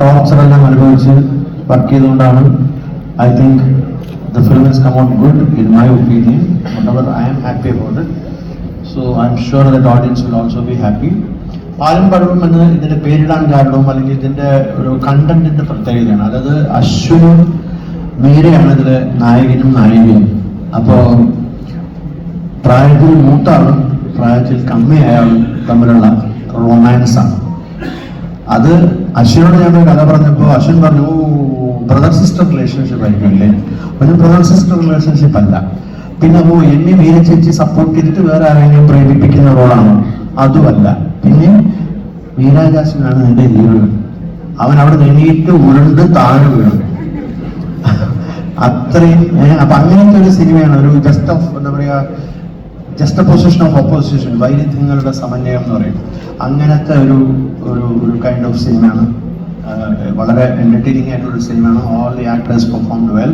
Torture എല്ലാം അനുഭവിച്ച് work ചെയ്തുകൊണ്ടാണ് I think the film is come out good in my opinion what I am happy about so I am sure that audience will also be happy പാലും പഴവും എന്ന് ഇതിന്റെ പേരിടാൻ കാരണവും അല്ലെങ്കിൽ ഇതിന്റെ ഒരു കണ്ടന്റിന്റെ പ്രത്യേകതയാണ്. അതായത് അശ്വിനും മീരയാണ് ഇതിൽ നായകനും നായികയും. അപ്പോ പ്രായത്തിൽ മൂത്ത പ്രായത്തിൽ കമ്മിയായ ആളും തമ്മിലുള്ള റൊമാൻസ് ആണ്. അത് അശ്വിനോട് ഞാൻ കഥ പറഞ്ഞപ്പോൾ അശ്വിൻ പറഞ്ഞു ബ്രദർ സിസ്റ്റർ റിലേഷൻഷിപ്പ് ആയിരിക്കും അല്ലേ ഒരു ബ്രദർ സിസ്റ്റർ റിലേഷൻഷിപ്പ് അല്ല. പിന്നെ ഓ എന്നെ മീര ചേച്ചി സപ്പോർട്ട് ചെയ്തിട്ട് വേറെ ആരെങ്കിലും പ്രേരിപ്പിക്കുന്ന റോളാണ് അതുമല്ല. പിന്നെ? വീരാകാശനാണ് എന്റെ ഹീറോ അവൻ അവിടെ നീങ്ങിയിട്ട് ഉരുണ്ട് താഴെ വീണു. അത്രയും അപ്പൊ അങ്ങനത്തെ ഒരു സിനിമയാണ് ഒരു ജസ്റ്റ് ഓഫ് എന്താ പറയാ ജസ്റ്റ് പൊസിഷൻ ഓഫ് ഓപ്പോസിഷൻ വൈരുദ്ധ്യങ്ങളുടെ സമന്വയം എന്ന് പറയും. അങ്ങനത്തെ ഒരു ഒരു ഒരു കൈൻഡ് ഓഫ് സിനിമയാണ് വളരെ എന്റർടൈനിങ് ആയിട്ടുള്ള സിനിമയാണ് all the actors performed well